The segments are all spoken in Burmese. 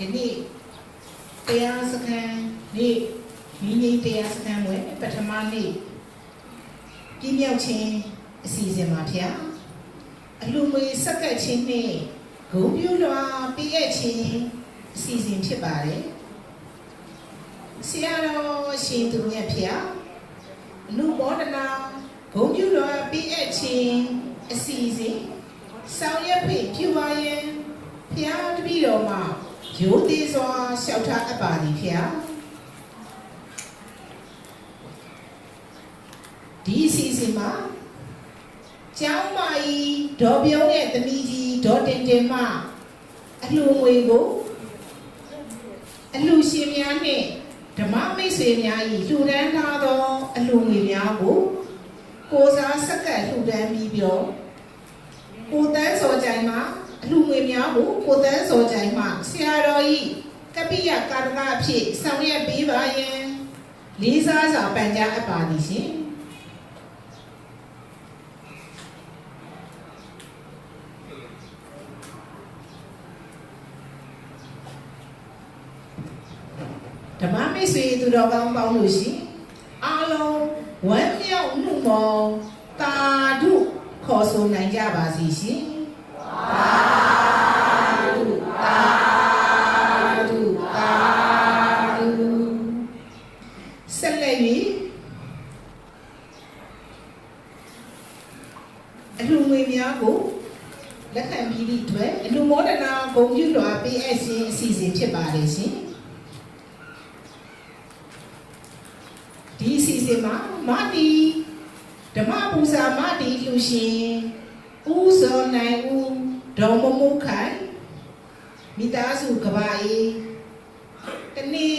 ယနေ့တရားစခန်းနေ့မိနည်းတရားစခန်းဝင်ပထမနေ့ပြည့်မြောက်ခြင်းအစီအစဉ်မှာဖျားအလူငွေစက္ကပ်ခြင်းနဲ့ဂုံပြူလွာပြည့်ရဲ့ခြင်းအစီအစဉ်ဖြစ်ပါတယ်ဆရာတော်ရှင်သူမြတ်ဖျားအလူဘောဒနာဂုံပြူလွာပြည့်ရဲ့ခြင်းအစီအစဉ်ဆောင်ရွက်ဖိပြုပါရင်ဖျားတပည့်တော်မှာ ရိုးသေးစွာလျှောက်ထားအပ်ပါသည်ဖျားဒီအစီအစဉ်မှာကျောင်းမကြီးဒေါ်ပြုံးရဲ့သမီးကြီးဒေါ်တင်တင်မအလှူငွေကိုအလှူရှင်များနှင့်ဓမ္မမိတ်ဆွေများ၏လှူဒန်းထားသောအလှူငွေများကိုကိုစားဆက်ကပ်လှူဒန်းပြီးပြောကိုတန်းစောကြိုင်မှာအ လှူငွေများကိုကိုတန်းစောကြိုင်မှာဆရာတော်၏ကပိယကာရကအဖြစ်ဆောင်ရွက်ပေးပါယင်လေးစားစွာပန်ကြားအပ်ပါသည်ရှင်ဓမ္မမိတ်ဆွေသူတော်ကောင်းပေါင်းလို့ရှိရင်အားလုံးဝမ်းမြောက်မှုမောတာဓုခေါ်ဆိုနိုင်ကြပါစီရှင် ဆက်လက်၍အလှူငွေများကိုလက်ခံပြီးသည့်အတွက်အလှူမောဒနာဂုဏ်ပြုလွှာပေးအပ်ခြင်းအစီအစဉ်ဖြစ်ပါတယ်ရှင်ဒီအစီအစဉ်မှာမာတီဓမ္မပူဇာမာတီလူရှင်ဦးစောနိုင်ဦးဒေါ်မမုခိုင်မိသားစုကဘာအေးတနေ့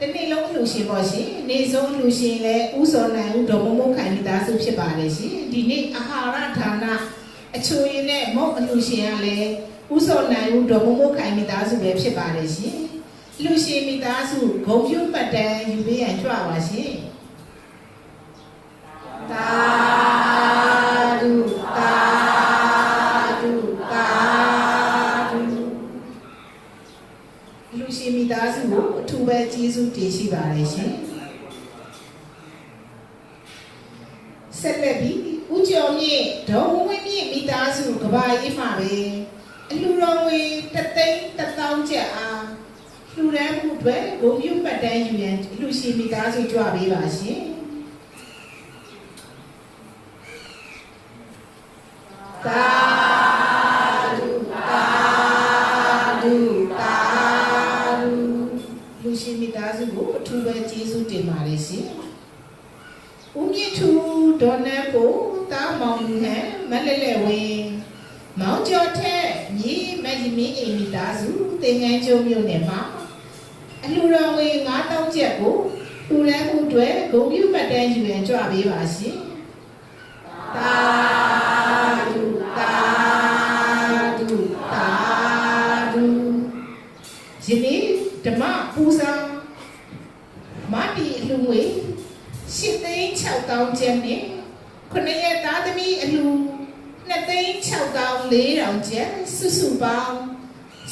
တနေ့လုံးလူရှင်ပေါ့ရှင်နေဆုံးလူရှင်လဲဦးစောနိုင်ဦးဒေါ်မမုခိုင်မိသားစုဖြစ်ပါတယ်ရှင်ဒီနေ့အာဟာရဌာနအချိုရင်းနဲ့မုတ်အလူရှင်ကလည်းဦးစောနိုင်ဦးဒေါ်မမုခိုင်မိသားစုပဲဖြစ်ပါတယ်ရှင်လူရှင်မိသားစုဂုံပြုတ်ပတ်တန်းယူပေးရန်ကြွပါရှင်သာ လူရှိမိသားစုကိုအထူးပဲကျေးဇူးတင်ရှိပါတယ်ရှင်ဆက်လက်ပြီးဦးကျော်မြင့်ဒေါ်ဝင်းဝင်းမြင့်မိသားစုကဘာရေးမှာပဲအလူတော်ငွေတသိန်းတစ်သောင်းကျပ်အားလူရန်မှုအတွက်ဂုံပြုပတ်တန်းယူရန်လူရှိမိသားစုကြွပေးပါရှင်သာ ထူးပဲကျေးဇူးတင်ပါတယ်ရှင်။ဦးမြင့်ထူဒေါ်နန်ကိုတားမောင်လူဟန်မလဲလဲဝင်းမောင်ကျော်ထက်ညီမကြီးမင်းအိမ်မိသားစုတင်ငန်းကျုံမြို့နယ်မှာအလှူတော်ငွေ9000ကျပ်ကိုလူရန်မှုတွေဂုံပြုမှတ်တမ်းယူရန်ကြွပေးပါရှင်။သာဓုသာဓုသာဓုယနေ့ဓမ္မပူဇာမာတီအလူ ငွေ၈သိန်း6တောင်းကျပ်နဲ့ခုနှစ်ရက်သားသမီးအလူ2သိန်း6တောင်း4တောင်ကျပ်စုစုပေါင်း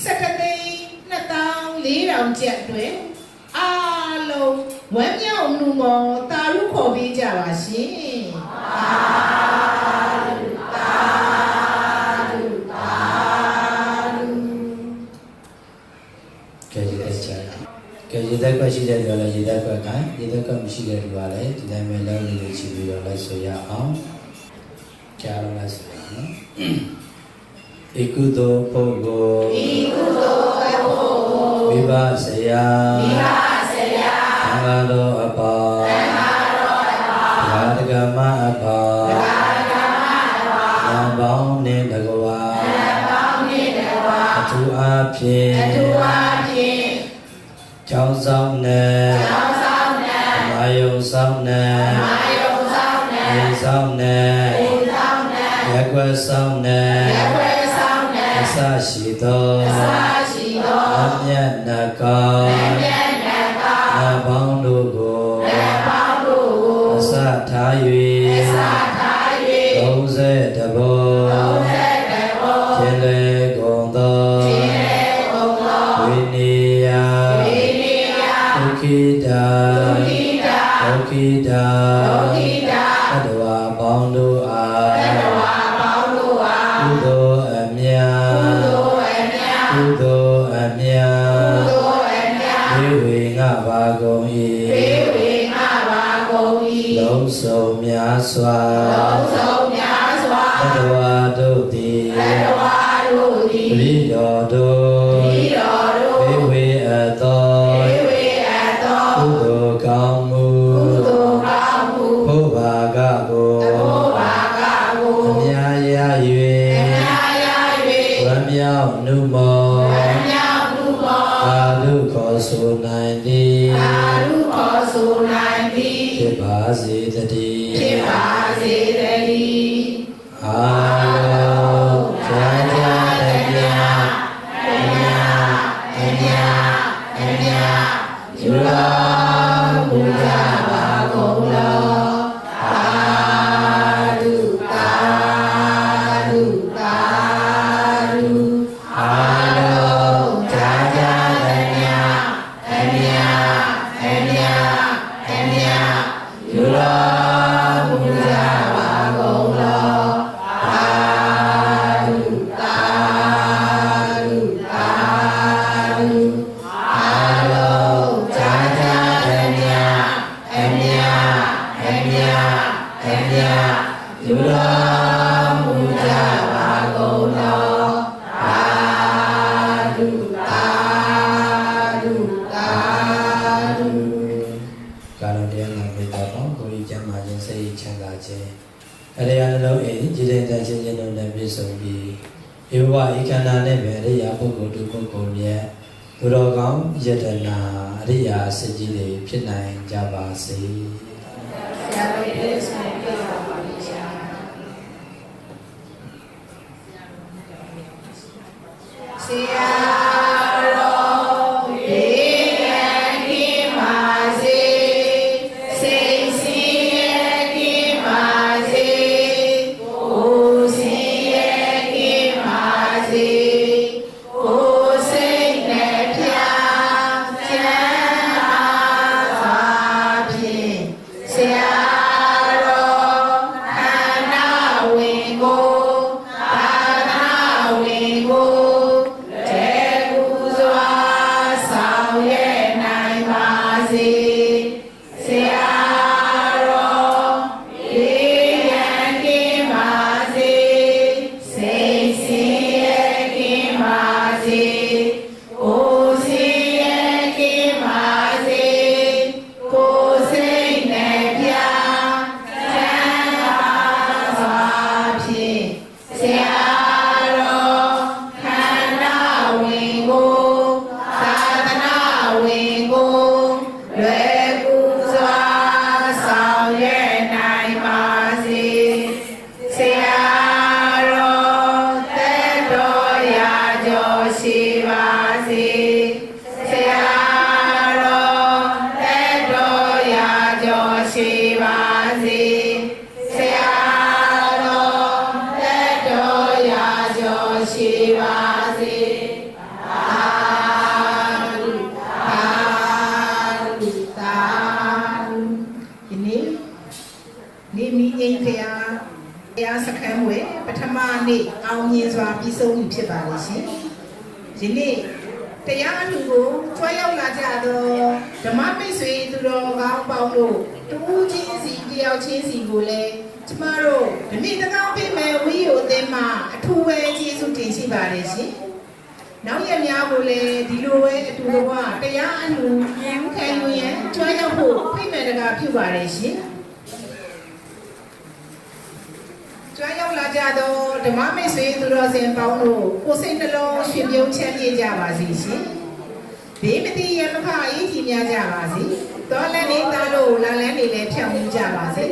17သိန်း2တောင်း4တောင်ကျပ်တွင်အားလုံးဝမ်းမြောက်မှုမောတာရုခေါ်ပေးကြပါရှင်သာ ကဲဒီတက်ကွက်ရှိတဲ့လူကလည်းဒီတက်ကွက်ကဒီတက်ကွက်မရှိတဲ့လူကလည်းဒီတိုင်းပဲလုံးလေးလေးချပြီးတော့လိုက်ဆိုရအောင်ကြားတော့လိုက်ဆိုရအောင်နော်ဧကုသောပုဂ္ဂိုလ်ဤကုသိုလ်အဖို့ဝိပါဆရာမိဘဆရာသံဃာတော်အပါသံဃာတော်အပါဘာဒကမအပါကာကမအပါဉာဏ်ပေါင်းနဲ့တကဝါပေါင်းနေတဝါအထူးအားဖြင့်အထူးအားဖြင့် ကျောင်းဆောင်နဲ့သောင်းဆောင်နဲ့မာယုံဆောင်နဲ့မာယုံဆောင်နဲ့နေဆောင်နဲ့အိမ်ဆောင်နဲ့ရက်ွယ်ဆောင်နဲ့ရဝဲဆောင်နဲ့အစရှိသောအစာရှိသောအမြတ်နကော ခိတာဒုခိတာဒုက္ခိတာဒုခိတာသတ္တဝါပေါင်းတို့အားသတ္တဝါပေါင်းတို့အားကုသိုလ်အမြတ်ကုသိုလ်အမြတ်ကုသိုလ်အမြတ်ကုသိုလ်အမြတ်ဝိဝေငါပါကုန်၏ဘေးဝေငါပါကုန်၏လုံးစုံများစွာလုံးစုံများစွာသတ္တဝါ မြောက် အမြအမြယူလာမူကြပါကုန်လောသာဓုသာဓုသာဓုကာလတရားနာမေတ္တာပေါင်းကိုယ်ကြီးကျမ်းမာခြင်းစိတ်ချမ်းသာခြင်းအရိယာနှလုံးအိမ်ကြည်တဲ့တန်ခြင်းခြင်းတို့နဲ့ပြည့်စုံပြီးဧဝဧကန္နာနဲ့ပဲအရိယာပုဂ္ဂိုလ်သူပုဂ္ဂိုလ်မြတ်သူတော်ကောင်းယတနာအရိယာစကြီးတွေဖြစ်နိုင်ကြပါစေ ဆ ရှိပါစေဆရာတော်သက်တော်ရာကျော်ရှိပါစေဆရာတော်သက်တော်ရာကျော်ရှိပါစေအာရုအာရုသာဒီနေ့နေမီအိမ်ခရာတရားစခန်းဝယ်ပထမနေ့အောင်မြင်စွာပြီးဆုံးပြီဖြစ်ပါလိမ့်ရှင် ဒီနေ့တရားအမှုကိုကြွရောက်လာကြတော့ဓမ္မမိတ်ဆွေသူတော်ကောင်းပေါင်းတို့တူးချင်းစီတယောက်ချင်းစီကိုလည်းကျမတို့ဒီနေ့တကောင်းပြမယ်ဝီယိုအသင်းမှာအထူးပဲကျေးဇူးတင်ရှိပါတယ်ရှင်နောက်ရက်များကိုလည်းဒီလိုပဲအတူတကွတရားအမှုခံယူရန်ကြွားရောက်ဖို့ဖိတ်မဲ့တကားပြုပါတယ်ရှင် ကြွားရောက်လာကြတော့ဓမ္မမိတ်ဆွေသူတော်စင်ပေါင်းတို့ကိုယ်စိတ်နှလုံးရှင်ပြုံးချမ်းမြေ့ကြပါစေရှင်ဘေးမတိရမခအရေးကြီးများကြပါစေတော်လည်းနေသားလို့လာလန်းနေလည်းဖြောင်းမှုကြပါစေ